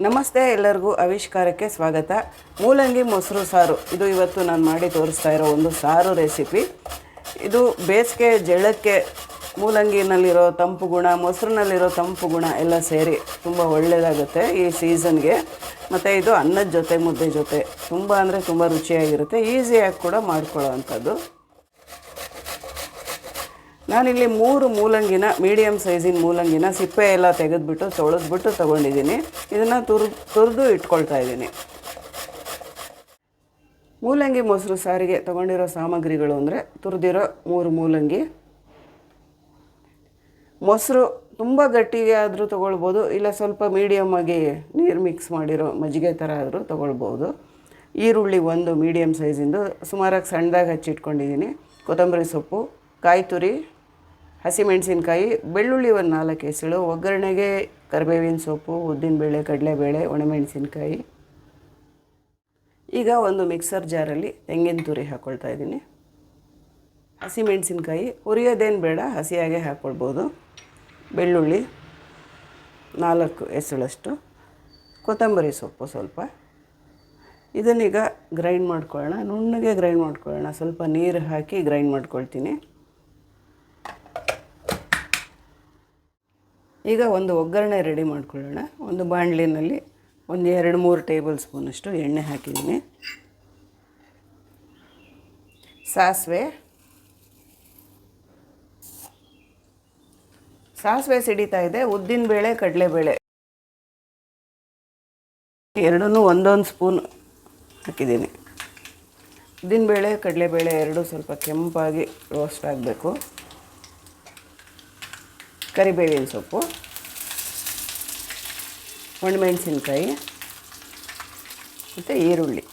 ನಮಸ್ತೆ ಎಲ್ಲರಿಗೂ ಆವಿಷ್ಕಾರಕ್ಕೆ ಸ್ವಾಗತ. ಮೂಲಂಗಿ ಮೊಸರು ಸಾರು. ಇದು ಇವತ್ತು ನಾನು ಮಾಡಿ ತೋರಿಸ್ತಾ ಇರೋ ಒಂದು ಸಾರು ರೆಸಿಪಿ. ಇದು ಬೇಸಿಗೆ, ಜಳಕ್ಕೆ, ಮೂಲಂಗಿನಲ್ಲಿರೋ ತಂಪು ಗುಣ, ಮೊಸರಿನಲ್ಲಿರೋ ತಂಪು ಗುಣ ಎಲ್ಲ ಸೇರಿ ತುಂಬ ಒಳ್ಳೆಯದಾಗುತ್ತೆ ಈ ಸೀಸನ್ಗೆ. ಮತ್ತು ಇದು ಅನ್ನದ ಜೊತೆ, ಮುದ್ದೆ ಜೊತೆ ತುಂಬ ಅಂದರೆ ತುಂಬ ರುಚಿಯಾಗಿರುತ್ತೆ. ಈಸಿಯಾಗಿ ಕೂಡ ಮಾಡ್ಕೊಳ್ಳೋ ಅಂಥದ್ದು. ನಾನಿಲ್ಲಿ ಮೂರು ಮೂಲಂಗಿನ ಮೀಡಿಯಮ್ ಸೈಜಿನ ಮೂಲಂಗಿನ ಸಿಪ್ಪೆ ಎಲ್ಲ ತೆಗೆದುಬಿಟ್ಟು, ತೊಳೆದ್ಬಿಟ್ಟು ತೊಗೊಂಡಿದ್ದೀನಿ. ಇದನ್ನು ತುರ್, ತುರಿದು ಇಟ್ಕೊಳ್ತಾ ಇದ್ದೀನಿ. ಮೂಲಂಗಿ ಮೊಸರು ಸಾರಿಗೆ ತೊಗೊಂಡಿರೋ ಸಾಮಗ್ರಿಗಳು ಅಂದರೆ ತುರಿದಿರೋ ಮೂರು ಮೂಲಂಗಿ. ಮೊಸರು ತುಂಬ ಗಟ್ಟಿಗೆ ಆದರೂ ತೊಗೊಳ್ಬೋದು, ಇಲ್ಲ ಸ್ವಲ್ಪ ಮೀಡಿಯಮ್ಮಾಗಿ ನೀರು ಮಿಕ್ಸ್ ಮಾಡಿರೋ ಮಜ್ಜಿಗೆ ಥರ ಆದರೂ ತೊಗೊಳ್ಬೋದು. ಈರುಳ್ಳಿ ಒಂದು ಮೀಡಿಯಮ್ ಸೈಜಿಂದು ಸುಮಾರಾಗಿ ಸಣ್ಣದಾಗಿ ಹಚ್ಚಿಟ್ಕೊಂಡಿದ್ದೀನಿ. ಕೊತ್ತಂಬರಿ ಸೊಪ್ಪು ಕಾಯಿ ತುರಿ ಹಸಿಮೆಣಸಿನ್ಕಾಯಿ, ಬೆಳ್ಳುಳ್ಳಿ ಒಂದು ನಾಲ್ಕು ಎಸಳು, ಒಗ್ಗರಣೆಗೆ ಕರಿಬೇವಿನ ಸೊಪ್ಪು ಉದ್ದಿನಬೇಳೆ ಕಡಲೆಬೇಳೆ, ಒಣಮೆಣಸಿನಕಾಯಿ. ಈಗ ಒಂದು ಮಿಕ್ಸರ್ ಜಾರಲ್ಲಿ ತೆಂಗಿನ ತುರಿ ಹಾಕ್ಕೊಳ್ತಾ ಇದ್ದೀನಿ. ಹಸಿಮೆಣಸಿನ್ಕಾಯಿ ಹುರಿಯೋದೇನು ಬೇಡ, ಹಸಿಯಾಗೆ ಹಾಕ್ಕೊಳ್ಬೋದು ಬೆಳ್ಳುಳ್ಳಿ ನಾಲ್ಕು ಎಸಳಷ್ಟು, ಕೊತ್ತಂಬರಿ ಸೊಪ್ಪು ಸ್ವಲ್ಪ. ಇದನ್ನೀಗ ಗ್ರೈಂಡ್ ಮಾಡ್ಕೊಳ್ಳೋಣ, ನುಣ್ಣಗೆ ಗ್ರೈಂಡ್ ಮಾಡ್ಕೊಳ್ಳೋಣ. ಸ್ವಲ್ಪ ನೀರು ಹಾಕಿ ಗ್ರೈಂಡ್ ಮಾಡ್ಕೊಳ್ತೀನಿ. ಈಗ ಒಂದು ಒಗ್ಗರಣೆ ರೆಡಿ ಮಾಡ್ಕೊಳ್ಳೋಣ. ಒಂದು ಬಾಣಲಿನಲ್ಲಿ ಒಂದು ಎರಡು ಮೂರು ಟೇಬಲ್ ಸ್ಪೂನಷ್ಟು ಎಣ್ಣೆ ಹಾಕಿದ್ದೀನಿ. ಸಾಸಿವೆ. ಸಾಸಿವೆ ಸಿಡಿತಾ ಇದೆ. ಉದ್ದಿನಬೇಳೆ ಕಡಲೆಬೇಳೆ ಎರಡೂ ಒಂದೊಂದು ಸ್ಪೂನ್ ಹಾಕಿದ್ದೀನಿ. ಉದ್ದಿನಬೇಳೆ ಕಡಲೆಬೇಳೆ ಎರಡು ಸ್ವಲ್ಪ ಕೆಂಪಾಗಿ ರೋಸ್ಟ್ ಆಗಬೇಕು. ಕರಿಬೇವಿನ ಸೊಪ್ಪು, ಒಣಮೆಣಸಿನ್ಕಾಯಿ ಮತ್ತು ಈರುಳ್ಳಿ.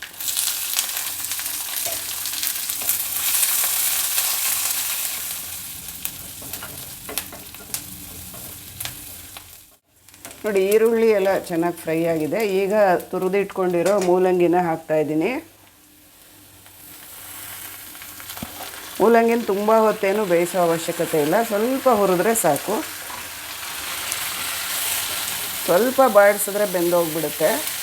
ನೋಡಿ, ಈರುಳ್ಳಿ ಎಲ್ಲ ಚೆನ್ನಾಗಿ ಫ್ರೈ ಆಗಿದೆ. ಈಗ ತುರಿದಿಟ್ಕೊಂಡಿರೋ ಮೂಲಂಗಿನ ಹಾಕ್ತಾ ಇದ್ದೀನಿ ಮೂಲಂಗಿನ ತುಂಬ ಹೊತ್ತೇನು ಬೇಯಿಸೋ ಅವಶ್ಯಕತೆ ಇಲ್ಲ. ಸ್ವಲ್ಪ ಹುರಿದ್ರೆ ಸಾಕು. ಸ್ವಲ್ಪ ಬಾಡಿಸಿದ್ರೆ ಬೆಂದೋಗ್ಬಿಡುತ್ತೆ.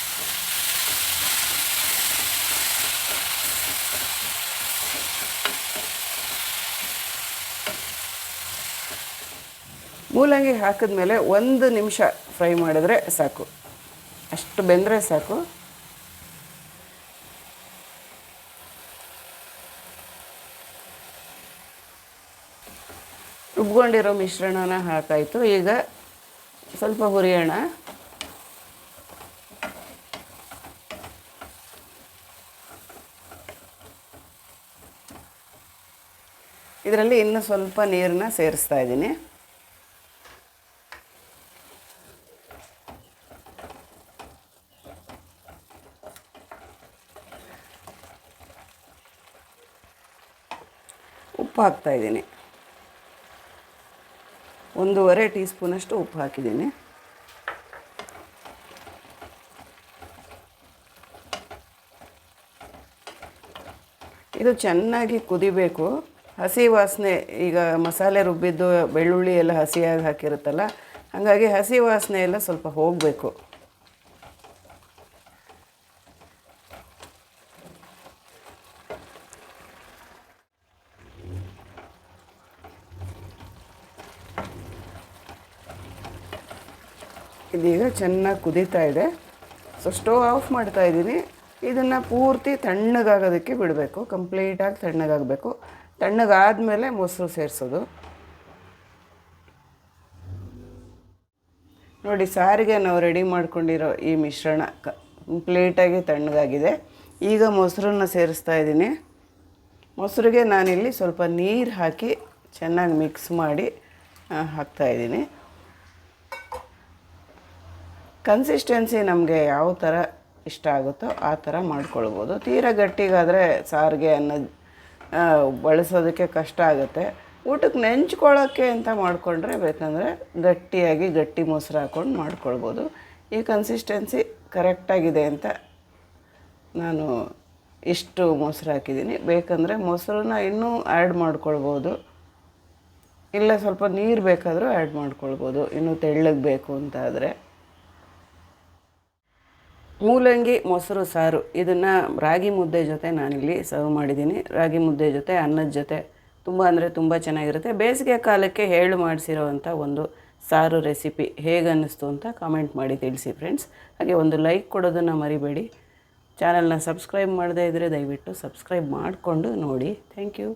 ಮೂಲಂಗಿ ಹಾಕಿದ್ಮೇಲೆ ಒಂದು ನಿಮಿಷ ಫ್ರೈ ಮಾಡಿದ್ರೆ ಸಾಕು. ಅಷ್ಟು ಬೆಂದರೆ ಸಾಕು. ರುಬ್ಕೊಂಡಿರೋ ಮಿಶ್ರಣನ ಹಾಕಾಯಿತು. ಈಗ ಸ್ವಲ್ಪ ಹುರಿಯೋಣ. ಇದರಲ್ಲಿ ಇನ್ನೂ ಸ್ವಲ್ಪ ನೀರನ್ನ ಸೇರಿಸ್ತಾ ಇದ್ದೀನಿ. ಉಪ್ಪು ಹಾಕ್ತಾ ಇದ್ದೀನಿ. ಒಂದೂವರೆ ಟೀ ಸ್ಪೂನಷ್ಟು ಉಪ್ಪು ಹಾಕಿದ್ದೀನಿ. ಇದು ಚೆನ್ನಾಗಿ ಕುದಿಬೇಕು. ಹಸಿ ವಾಸನೆ, ಈಗ ಮಸಾಲೆ ರುಬ್ಬಿದ್ದು, ಬೆಳ್ಳುಳ್ಳಿ ಎಲ್ಲ ಹಸಿಯಾಗಿ ಹಾಕಿರುತ್ತಲ್ಲ, ಹಾಗಾಗಿ ಹಸಿ ವಾಸನೆ ಎಲ್ಲ ಸ್ವಲ್ಪ ಹೋಗಬೇಕು. ಇದೀಗ ಚೆನ್ನಾಗಿ ಕುದೀತಾ ಇದೆ. ಸೊ ಸ್ಟೋವ್ ಆಫ್ ಮಾಡ್ತಾ ಇದ್ದೀನಿ. ಇದನ್ನು ಪೂರ್ತಿ ತಣ್ಣಗಾಗೋದಕ್ಕೆ ಬಿಡಬೇಕು. ಕಂಪ್ಲೀಟಾಗಿ ತಣ್ಣಗಾಗಬೇಕು. ತಣ್ಣಗಾದಮೇಲೆ ಮೊಸರು ಸೇರಿಸೋದು. ನೋಡಿ, ಸಾರಿಗೆ ನಾವು ರೆಡಿ ಮಾಡ್ಕೊಂಡಿರೋ ಈ ಮಿಶ್ರಣ ಕಂಪ್ಲೀಟಾಗಿ ತಣ್ಣಗಾಗಿದೆ. ಈಗ ಮೊಸರನ್ನ ಸೇರಿಸ್ತಾ ಇದ್ದೀನಿ. ಮೊಸರಿಗೆ ನಾನಿಲ್ಲಿ ಸ್ವಲ್ಪ ನೀರು ಹಾಕಿ ಚೆನ್ನಾಗಿ ಮಿಕ್ಸ್ ಮಾಡಿ ಹಾಕ್ತಾಯಿದ್ದೀನಿ ಕನ್ಸಿಸ್ಟೆನ್ಸಿ ನಮಗೆ ಯಾವ ಥರ ಇಷ್ಟ ಆಗುತ್ತೋ ಆ ಥರ ಮಾಡ್ಕೊಳ್ಬೋದು. ತೀರ ಗಟ್ಟಿಗಾದರೆ ಸಾರಿಗೆ ಅನ್ನ ಬಳಸೋದಕ್ಕೆ ಕಷ್ಟ ಆಗುತ್ತೆ. ಊಟಕ್ಕೆ ನೆಂಚ್ಕೊಳ್ಳೋಕ್ಕೆ ಅಂತ ಮಾಡಿಕೊಂಡ್ರೆ ಬೇಕಂದರೆ ಗಟ್ಟಿಯಾಗಿ ಗಟ್ಟಿ ಮೊಸರು ಹಾಕ್ಕೊಂಡು ಮಾಡ್ಕೊಳ್ಬೋದು. ಈ ಕನ್ಸಿಸ್ಟೆನ್ಸಿ ಕರೆಕ್ಟಾಗಿದೆ ಅಂತ ನಾನು ಇಷ್ಟು ಮೊಸರು ಹಾಕಿದ್ದೀನಿ. ಬೇಕಂದರೆ ಮೊಸರನ್ನ ಇನ್ನೂ ಆ್ಯಡ್ ಮಾಡ್ಕೊಳ್ಬೋದು. ಇಲ್ಲ ಸ್ವಲ್ಪ ನೀರು ಬೇಕಾದರೂ ಆ್ಯಡ್ ಮಾಡ್ಕೊಳ್ಬೋದು. ಇನ್ನೂ ತೆಳ್ಳಗೆ ಬೇಕು ಅಂತ ಆದರೆ ಮೂಲಂಗಿ, ಮೊಸರು, ಸಾರು. ಇದನ್ನು ರಾಗಿ ಮುದ್ದೆ ಜೊತೆ ನಾನಿಲ್ಲಿ ಸರ್ವ್ ಮಾಡಿದ್ದೀನಿ. ರಾಗಿ ಮುದ್ದೆ ಜೊತೆ, ಅನ್ನದ ಜೊತೆ. ತುಂಬ ಅಂದರೆ ತುಂಬ ಚೆನ್ನಾಗಿರುತ್ತೆ. ಬೇಸಿಗೆ ಕಾಲಕ್ಕೆ ಹೇಳು ಮಾಡಿಸಿರೋವಂಥ ಒಂದು ಸಾರು ರೆಸಿಪಿ ಹೇಗೆ ಅನ್ನಿಸ್ತು ಅಂತ ಕಾಮೆಂಟ್ ಮಾಡಿ ತಿಳಿಸಿ ಫ್ರೆಂಡ್ಸ್ ಹಾಗೆ ಒಂದು ಲೈಕ್ ಕೊಡೋದನ್ನು ಮರಿಬೇಡಿ. ಚಾನಲ್ನ ಸಬ್ಸ್ಕ್ರೈಬ್ ಮಾಡದೇ ಇದ್ದರೆ ದಯವಿಟ್ಟು ಸಬ್ಸ್ಕ್ರೈಬ್ ಮಾಡಿಕೊಂಡು ನೋಡಿ. Thank you